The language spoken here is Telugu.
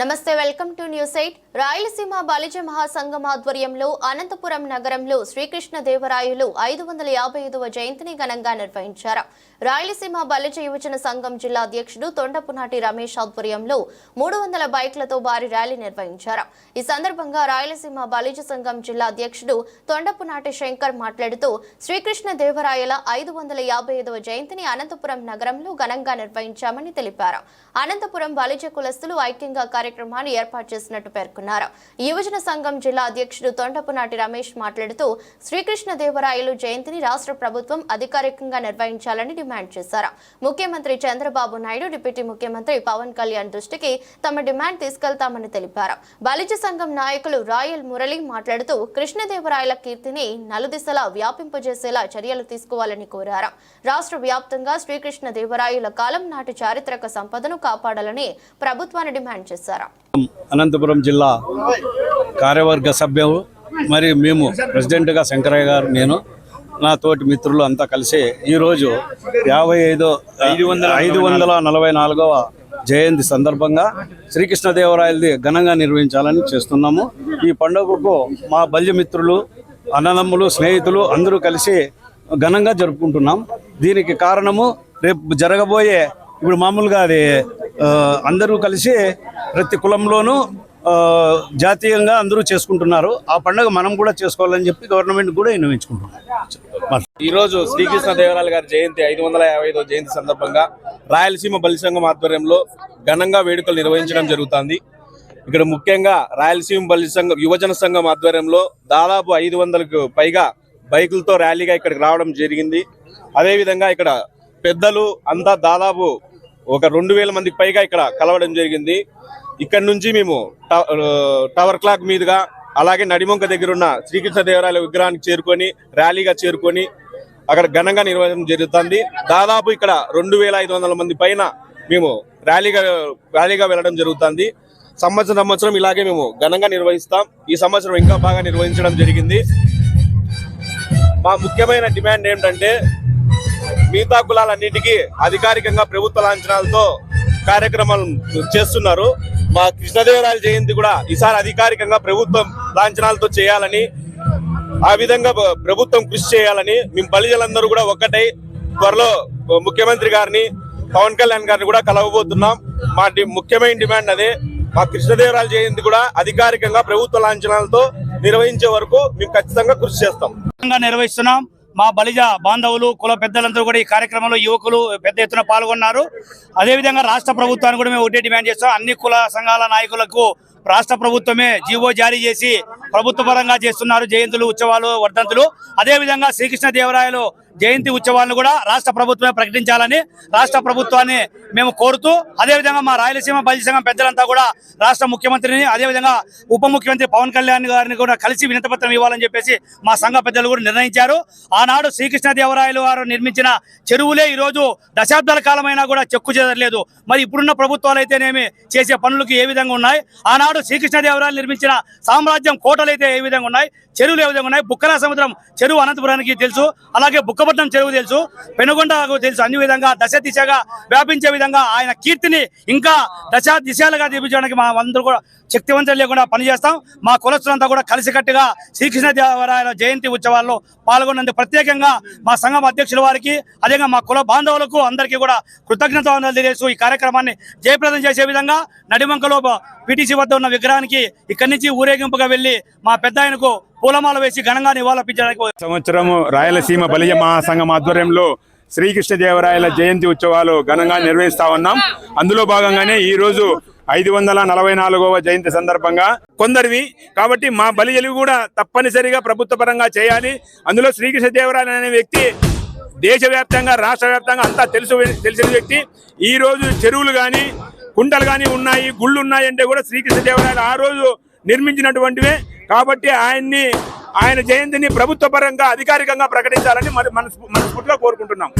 నమస్తే welcome to news eight. Rayalaseema Balija మహాసంఘం ఆధ్వర్యంలో అనంతపురం నగరంలో శ్రీకృష్ణ దేవరాయలు ఐదు వందల యాభై ఐదవ జయంతిని ఘనంగా నిర్వహించారు. రాయలసీమ బాలిజ యువజన సంఘం జిల్లా అధ్యక్షుడు తొండపునాటి రమేష్ ఆధ్వర్యంలో మూడు వందల బైక్లతో భారీ ర్యాలీ నిర్వహించారు. ఈ సందర్భంగా రాయలసీమ బాలిజ సంఘం జిల్లా అధ్యక్షుడు తొండపునాటి శంకర్ మాట్లాడుతూ శ్రీకృష్ణ దేవరాయల ఐదు వందల యాభై ఐదవ జయంతిని అనంతపురం నగరంలో ఘనంగా నిర్వహించామని తెలిపారు. అనంతపురం బాలిజ కులస్తులు ఐక్యంగా కార్యక్రమాన్ని ఏర్పాటు చేసినట్టు పేర్కొన్నారు. యువజన సంఘం జిల్లా అధ్యక్షుడు తొండపునాటి రమేష్ మాట్లాడుతూ శ్రీకృష్ణదేవరాయలు జయంతిని రాష్ట్ర ప్రభుత్వం అధికారికంగా నిర్వహించాలని డిమాండ్ చేశారు. ముఖ్యమంత్రి చంద్రబాబు నాయుడు డిప్యూటీ ముఖ్యమంత్రి పవన్ కళ్యాణ్ దృష్టికి తమ డిమాండ్ తీసుకెళ్తామని తెలిపారు. బలిజ సంఘం నాయకులు రాయల్ మురళి మాట్లాడుతూ కృష్ణదేవరాయల కీర్తిని నలుదిశలా వ్యాపింపజేసేలా చర్యలు తీసుకోవాలని కోరారు. రాష్ట్ర వ్యాప్తంగా శ్రీకృష్ణ దేవరాయల కాలం నాటి చారిత్రక సంపదను కాపాడాలని ప్రభుత్వాన్ని డిమాండ్ చేశారు. అనంతపురం జిల్లా కార్యవర్గ సభ్యులు మరి మేము ప్రెసిడెంట్గా శంకరయ్య గారు నేను నా తోటి మిత్రులు అంతా కలిసి ఈరోజు యాభై ఐదో ఐదు వందల ఐదు వందల నలభై నాలుగవ జయంతి సందర్భంగా శ్రీకృష్ణదేవరాయలది ఘనంగా నిర్వహించాలని చేస్తున్నాము. ఈ పండుగకు మా బల్యమిత్రులు అన్నదమ్ములు స్నేహితులు అందరూ కలిసి ఘనంగా జరుపుకుంటున్నాం. దీనికి కారణము రేపు జరగబోయే ఇప్పుడు మామూలుగా అది అందరూ కలిసి ప్రతి కులంలోనూ ఆ, జాతీయంగా అందరూ చేసుకుంటున్నారు. ఆ పండుగ మనం కూడా చేసుకోవాలని చెప్పి గవర్నమెంట్ కూడా విన్నవించుకుంటున్నాం ఈ రోజు శ్రీకృష్ణ దేవరాయల గారి జయంతి ఐదు వందల యాభై ఐదో జయంతి సందర్భంగా రాయలసీమ బలిసంఘం ఆధ్వర్యంలో ఘనంగా వేడుకలు నిర్వహించడం జరుగుతుంది. ఇక్కడ ముఖ్యంగా రాయలసీమ బలి సంఘం యువజన సంఘం ఆధ్వర్యంలో దాదాపు ఐదు వందలకు పైగా బైకులతో ర్యాలీగా ఇక్కడికి రావడం జరిగింది. అదేవిధంగా ఇక్కడ పెద్దలు అంతా దాదాపు ఒక రెండు వేల మందికి పైగా ఇక్కడ కలవడం జరిగింది. ఇక్కడ నుంచి మేము టవర్ క్లాక్ మీదుగా అలాగే నడిమొంక దగ్గర ఉన్న శ్రీకృష్ణ దేవరాయల విగ్రహానికి చేరుకొని ర్యాలీగా చేరుకొని అక్కడ ఘనంగా నిర్వహించడం జరుగుతుంది. దాదాపు ఇక్కడ రెండు వేల ఐదు వందల మంది పైన మేము ర్యాలీగా ర్యాలీగా వెళ్ళడం జరుగుతుంది. సంవత్సరం సంవత్సరం ఇలాగే మేము ఘనంగా నిర్వహిస్తాం. ఈ సంవత్సరం ఇంకా బాగా నిర్వహించడం జరిగింది. మా ముఖ్యమైన డిమాండ్ ఏంటంటే మిగతా కులాలన్నిటికీ అధికారికంగా ప్రభుత్వ లాంఛనాలతో కార్యక్రమాలు చేస్తున్నారు. మా కృష్ణదేవరాయల జయంతి కూడా ఈసారి అధికారికంగా ప్రభుత్వం లాంఛనాలతో చేయాలని ఆ విధంగా ప్రభుత్వం కృషి చేయాలని మేము బలిజలందరూ కూడా ఒక్కటై త్వరలో ముఖ్యమంత్రి గారిని పవన్ కళ్యాణ్ గారిని కూడా కలవబోతున్నాం. మా ముఖ్యమైన డిమాండ్ అదే. మా కృష్ణదేవరాయల జయంతి కూడా అధికారికంగా ప్రభుత్వ లాంఛనాలతో నిర్వహించే వరకు మేము ఖచ్చితంగా కృషి చేస్తాం. నిర్వహిస్తున్నాం. మా బలిజ బాంధవులు కుల పెద్దలందరూ కూడా ఈ కార్యక్రమంలో యువకులు పెద్ద ఎత్తున పాల్గొన్నారు. అదేవిధంగా రాష్ట్ర ప్రభుత్వాన్ని కూడా మేము ఒకటే డిమాండ్ చేస్తాం. అన్ని కుల సంఘాల నాయకులకు రాష్ట్ర ప్రభుత్వమే జీవో జారీ చేసి ప్రభుత్వ పరంగా చేస్తున్నారు. జయంతులు ఉత్సవాలు వర్ధంతులు. అదేవిధంగా శ్రీకృష్ణ దేవరాయలు జయంతి ఉత్సవాలను కూడా రాష్ట్ర ప్రభుత్వమే ప్రకటించాలని రాష్ట్ర ప్రభుత్వాన్ని మేము కోరుతూ అదేవిధంగా మా రాయలసీమ బలిజ సంఘం పెద్దలంతా కూడా రాష్ట్ర ముఖ్యమంత్రిని అదేవిధంగా ఉప ముఖ్యమంత్రి పవన్ కళ్యాణ్ గారిని కూడా కలిసి వినతపత్రం ఇవ్వాలని చెప్పేసి మా సంఘ పెద్దలు కూడా నిర్ణయించారు. ఆనాడు శ్రీకృష్ణదేవరాయలు వారు నిర్మించిన చెరువులే ఈ రోజు దశాబ్దాల కాలమైనా కూడా చెక్కు చెదరలేదు. మరి ఇప్పుడున్న ప్రభుత్వాలు అయితేనేమి చేసే పనులకు ఏ విధంగా ఉన్నాయి? ఆనాడు శ్రీకృష్ణదేవరాయలు నిర్మించిన సామ్రాజ్యం కోటలు అయితే ఏ విధంగా ఉన్నాయి? చెరువులు ఏ విధంగా ఉన్నాయి? బుక్కల సముద్రం చెరువు అనంతపురానికి తెలుసు. అలాగే బుక్కపట్నం చెరువు తెలుసు పెనుగొండకు తెలుసు. అన్ని విధంగా దశ దిశగా వ్యాపించే విధంగా ఆయన కీర్తిని ఇంకా దశ దిశలుగా తీపించడానికి మా అందరూ కూడా శక్తివంతులు లేకుండా పనిచేస్తాం. మా కులస్తులంతా కూడా కలిసికట్టుగా శ్రీకృష్ణదేవరాయల జయంతి ఉత్సవాల్లో పాల్గొన్నందుకు ప్రత్యేకంగా మా సంఘం అధ్యక్షుల వారికి అదేగా మా కుల బాంధవులకు అందరికీ కూడా కృతజ్ఞత తెలియజేస్తూ ఈ కార్యక్రమాన్ని జయప్రదం చేసే విధంగా నడిమంకలో పిటిసి వద్ద ఉన్న విగ్రహానికి ఇక్కడి నుంచి ఊరేగింపుగా వెళ్ళి మా పెద్ద ఆయనకు పూలమాల వేసి ఘనంగా నివాళులర్పించడానికి సంవత్సరము రాయలసీమ బలియ మహాసంఘం ఆధ్వర్యంలో శ్రీకృష్ణదేవరాయల జయంతి ఉత్సవాలు ఘనంగా నిర్వహిస్తా ఉన్నాం. అందులో భాగంగానే ఈ రోజు ఐదు వందల నలభై నాలుగవ జయంతి సందర్భంగా కొందరివి కాబట్టి మా బలిజలు కూడా తప్పనిసరిగా ప్రభుత్వ పరంగా చేయాలి. అందులో శ్రీకృష్ణదేవరాయలు అనే వ్యక్తి దేశవ్యాప్తంగా రాష్ట్ర వ్యాప్తంగా అంతా తెలుసు తెలిసిన వ్యక్తి. ఈ రోజు చెరువులు కానీ కుంటలు కానీ ఉన్నాయి గుళ్ళు ఉన్నాయి అంటే కూడా శ్రీకృష్ణదేవరాయలు ఆ రోజు నిర్మించినటువంటివే. కాబట్టి ఆయన్ని ఆయన జయంతిని ప్రభుత్వ పరంగా అధికారికంగా ప్రకటించాలని మరి మనస్ మనస్ఫూర్తిగా కోరుకుంటున్నాం.